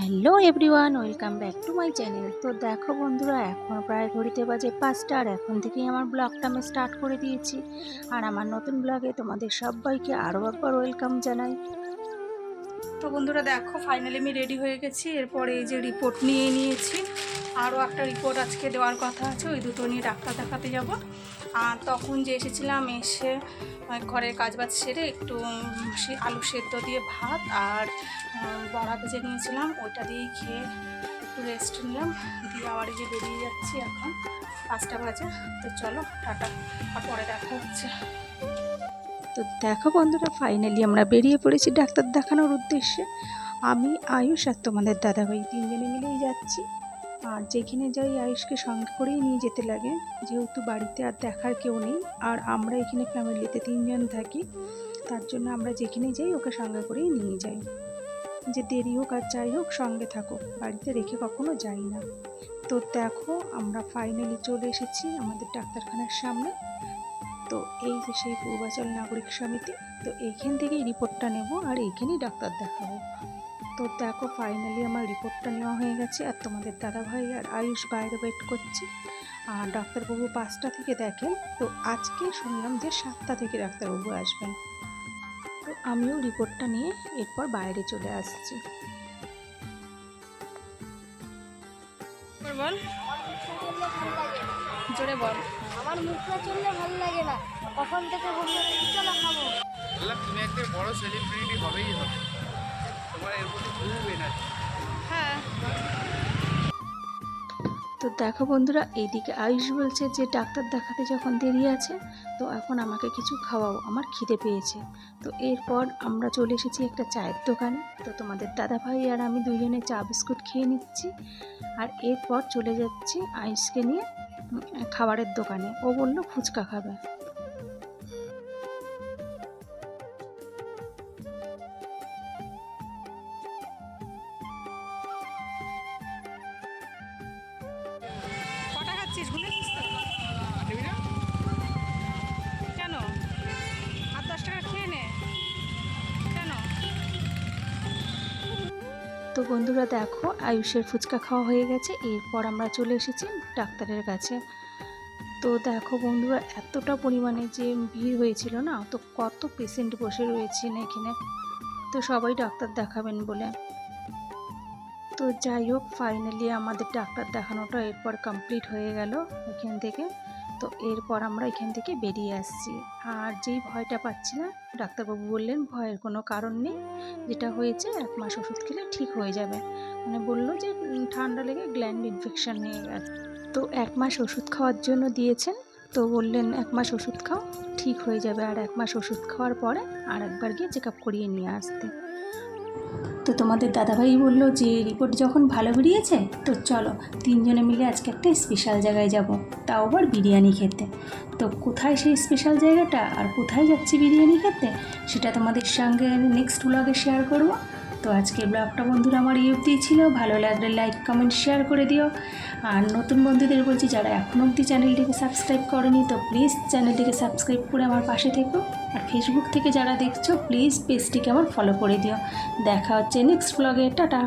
Hello everyone, welcome back to my channel. তো দেখো বন্ধুরা, এখন প্রায় ঘড়িতে বাজে পাঁচটা আর এখন থেকেই আমার ব্লগটা আমি স্টার্ট করে দিয়েছি। আর আমার নতুন ব্লগে তোমাদের সবাইকে আরও একবার ওয়েলকাম জানাই। তো বন্ধুরা দেখো ফাইনালি আমি রেডি হয়ে গেছি। এরপরে এই যে রিপোর্ট নিয়ে নিয়েছি। আরও একটা রিপোর্ট আজকে দেওয়ার কথা আছে, ওই দুটো নিয়ে ডাক্তার দেখাতে যাব। আর তখন যে এসেছিলাম, এসে ঘরের কাজবাজ সেরে একটু সে আলু সেদ্ধ দিয়ে ভাত আর বড়া ভেজে নিয়েছিলাম। ওইটা দিয়েই খেয়ে একটু রেস্ট নিলাম। দিয়ে আবার যে বেরিয়ে যাচ্ছি এখন। পাঁচটা বাজে। তো চলো, টাটা। আর পরে দেখা হচ্ছে। তো দেখো বন্ধুরা ফাইনালি আমরা বেরিয়ে পড়েছি ডাক্তার দেখানোর উদ্দেশ্যে। আমি আয়ুষ আর তোমাদের দাদাভাই তিনজনে মিলেই যাচ্ছি। আর যেখানে যাই আয়ুষকে সঙ্গে করেই নিয়ে যেতে লাগে। যেহেতু বাড়িতে আর দেখার কেউ নেই, আর আমরা এখানে ফ্যামিলিতে তিনজন থাকি, তার জন্য আমরা যেখানে যাই ওকে সঙ্গে করেই নিয়ে যাই। যে দেরি হোক আর যাই হোক, সঙ্গে থাকুক, বাড়িতে রেখে কখনো যাই না। তো দেখো, আমরা ফাইনালি চলে এসেছি আমাদের ডাক্তারখানার সামনে। তো এই যে সেই পূর্বাচল নাগরিক সমিতি, তো এইখান থেকেই রিপোর্টটা নেব আর এইখানেই ডাক্তার দেখাবো। তো দেখো ফাইনালি আমার রিপোর্টটা নেওয়া হয়ে গেছে আর তোমাদের দাদাভাই আর আয়ুষ বাইরে ওয়েট করছে। আর ডাক্তারবাবু পাঁচটা থেকে দেখেন, তো আজকে শুনলাম যে সাতটা থেকে ডাক্তারবাবু আসবেন। তো আমিও রিপোর্টটা নিয়ে এরপর বাইরে চলে আসছি। বল। জোরে বল। আমার মুখটা চললে ভালো লাগে না। কখন থেকে চলো খাব। বললাম তুমি একদিন বড় সেলিব্রিটি হবেই হবে। তোমার এর প্রতি খুব এনার্জি হ্যাঁ। তো দেখো বন্ধুরা এইদিকে আয়ুষ বলছে যে ডাক্তার দেখাতে যখন দেরি আছে তো এখন আমাকে কিছু খাওয়াও। আমার খিদে পেয়েছে। তো এরপর আমরা চলে এসেছি একটা চায়ের দোকানে। তো তোমাদের দাদা ভাই আর আমি দুজনে চা বিস্কুট খেয়ে নিচ্ছি। আর এরপর চলে যাচ্ছি আয়ুষকে নিয়ে খাবারের দোকানে। ও বলল ফুচকা খাবে। তো বন্ধুরা দেখো, আয়ুষের ফুচকা খাওয়া হয়ে গেছে, এরপর আমরা চলে এসেছি ডাক্তারের কাছে। তো দেখো বন্ধুরা, এতটা পরিমাণে যে ভিড় হয়েছিল না, তো কত পেশেন্ট বসে রয়েছেন এখানে। তো সবাই ডাক্তার দেখাবেন বলে। তো যাই হোক ফাইনালি আমাদের ডাক্তার দেখানোটা এরপর কমপ্লিট হয়ে গেল এখান থেকে। তো এরপর আমরা এখান থেকে বেরিয়ে আসছি। আর যেই ভয়টা পাচ্ছি না, ডাক্তারবাবু বললেন ভয়ের কোনো কারণ নেই। যেটা হয়েছে, এক মাস ওষুধ খেলে ঠিক হয়ে যাবে। মানে বলল যে ঠান্ডা লেগে গ্ল্যান্ড ইনফেকশান নিয়ে গেছে তো এক মাস ওষুধ খাওয়ার জন্য দিয়েছেন। তো বললেন, এক মাস ওষুধ খাও, ঠিক হয়ে যাবে। আর এক মাস ওষুধ খাওয়ার পরে আর একবার গিয়ে চেক আপ করিয়ে নিয়ে আসতে। তো তোমাদের দাদাভাই বলল যে, রিপোর্ট যখন ভালো বেরিয়েছে, তো চলো তিনজনে মিলে আজকে একটা স্পেশাল জায়গায় যাব। তাও আবার বিরিয়ানি খেতে। তো কোথায় সেই স্পেশাল জায়গাটা আর কোথায় যাচ্ছি বিরিয়ানি খেতে, সেটা তোমাদের সঙ্গে নেক্সট ব্লগে শেয়ার করব। তো আজকে ব্লগটা বন্ধুরা আমার ইউটি ছিল। ভালো লাগলে লাইক কমেন্ট শেয়ার করে দিও। আর নতুন বন্ধুদের বলছি, যারা এখনও অবধি চ্যানেলটিকে সাবস্ক্রাইব করেনি, তো প্লিজ চ্যানেলটিকে সাবস্ক্রাইব করে আমার পাশে থেকো। আর ফেসবুক থেকে যারা দেখছ প্লিজ পেজটিকে আমার ফলো করে দিও। দেখা হচ্ছে নেক্সট ব্লগে টাটা!